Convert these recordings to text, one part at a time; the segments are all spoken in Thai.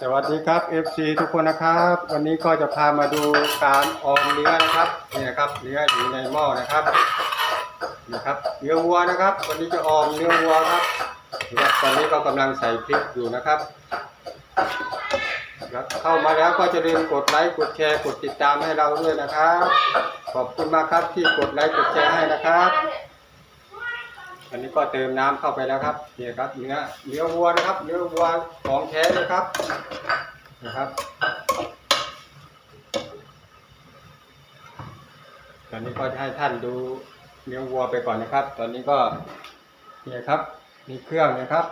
สวัสดีครับ FC ทุกคนนะครับ วันนี้ก็จะพามาดูการออมเนื้อนะครับนี่นะครับเนื้ออยู่ในหม้อนะครับนี่ครับเนื้อวัวนะครับ วันนี้จะออมเนื้อวัวครับนี่ครับตอนนี้ก็กำลังใส่พริกอยู่นะครับครับเข้ามาแล้วก็จะลืมกดไลค์กดแชร์กดติดตามให้เราด้วยนะครับ ขอบคุณมากครับที่กดไลค์กดแชร์ให้นะครับ อันนี้ก็เติมน้ำเข้าไปแล้วครับนี่ครับเนื้อเนื้อวัวนะครับ เนื้อวัวของแท้เลยครับนะครับตอนนี้ก็จะให้ท่านดูเนื้อวัวไปก่อนนะครับ ตอนนี้ก็นี่ครับ มีเครื่องนะครับ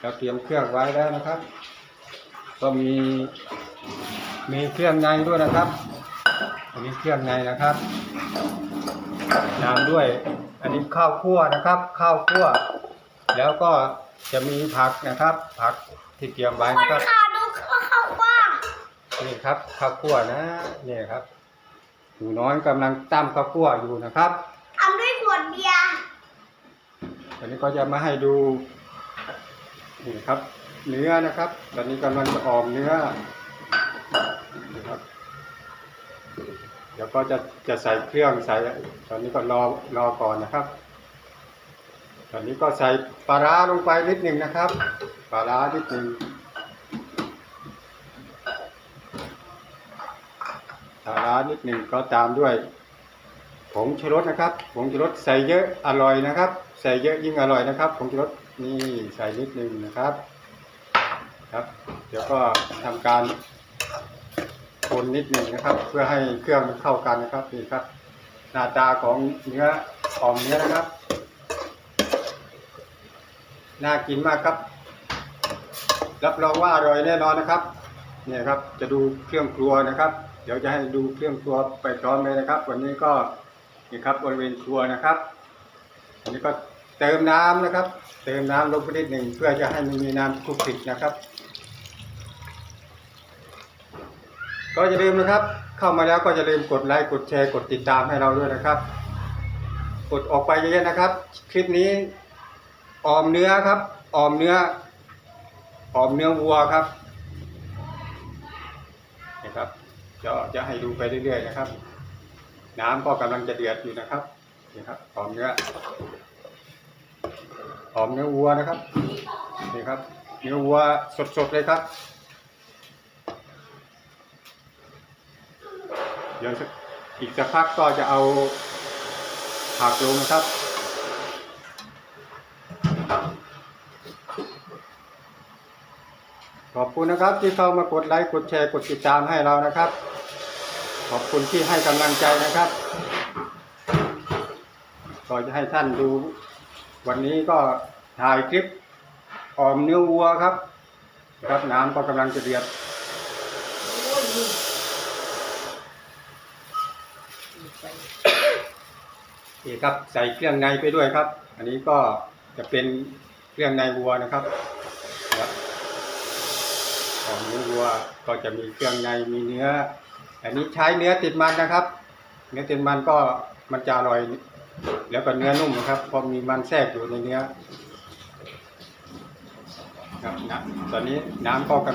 เราเตรียมเครื่องไว้แล้วนะครับ ก็มีมีเครื่องในด้วยนะครับอันนี้เครื่องในนะครับตามด้วย อันนี้ข้าวคั่วนะครับ ข้าวคั่ว แล้วก็จะมีผักนะครับ ผักที่เตรียมไว้คนนะครับ ขาดูเขากว้างนี่ครับข้าวคั่วนะนี่ครับหนูน้อยกำลังตั้มข้าวคั่วอยู่นะครับทำด้วยขวดเบียร์ตอนนี้ก็จะมาให้ดูนี่ครับ เนื้อนะครับ ตอนนี้กำลังจะออมเนื้อนี่ครับ เดี๋ยวก็จะจะใส่เครื่องใส่ตอนนี้ก็รอรอก่อนนะครับ ตอนนี้ก็ใส่ปลาร้าลงไปนิดหนึ่งนะครับปลาร้านิดหนึ่งปลาร้านิดหนึ่งก็ตามด้วยผงชูรสนะครับผงชูรสใส่เยอะอร่อยนะครับ ใส่เยอะยิ่งอร่อยนะครับผงชูรสนี่ใส่นิดหนึ่งนะครับ ครับ เดี๋ยวก็ทำการ คนนิดหนึ่งนะครับ เพื่อให้เครื่องมันเข้ากันนะครับนี่ครับ หน้าตาของเนื้อออมเนื้อนะครับ น่ากินมากครับ รับรองว่าอร่อยแน่นอนนะครับเนี่ยครับจะดูเครื่องครัวนะครับ เดี๋ยวจะให้ดูเครื่องครัวไปพร้อมเลยนะครับ วันนี้ก็นี่ครับบริเวณครัวนะครับอันนี้ก็เติมน้ำนะครับ เติมน้ำลงไปนิดหนึ่งเพื่อจะให้มันมีน้ำคลุกคลิกนะครับ ก็อย่าลืมนะครับ เข้ามาแล้วก็อย่าลืมกดไลค์กดแชร์กดติดตามให้เราด้วยนะครับ กดออกไปเยอะๆนะครับ คลิปนี้ออมเนื้อครับออมเนื้อออมเนื้อวัวครับนะครับจะจะให้ดูไปเรื่อยๆนะครับ น้ำก็กำลังจะเดือดอยู่นะครับนี่ครับออมเนื้อออมเนื้อวัวนะครับนี่ครับเนื้อวัวสดๆเลยครับ เดี๋ยวอีกสักพักก็จะเอาผักลงนะครับ ขอบคุณนะครับที่เข้ามากดไลค์กดแชร์กดติดตามให้เรานะครับ ขอบคุณที่ให้กำลังใจนะครับก็จะให้ท่านดู วันนี้ก็ถ่ายคลิปออมเนื้อวัวครับ ครับน้ำก็กำลังจะเดือด นี่ครับใส่เครื่องในไปด้วยครับ อันนี้ก็จะเป็นเครื่องในวัวนะครับครับของเนื้อวัวก็จะมีเครื่องในมีเนื้อ อันนี้ใช้เนื้อติดมันนะครับ เนื้อติดมันก็มันจะอร่อย แล้วก็เนื้อนุ่มนะครับเพราะมีมันแทรกอยู่ในเนื้อครับนะตอนนี้น้ำก็ก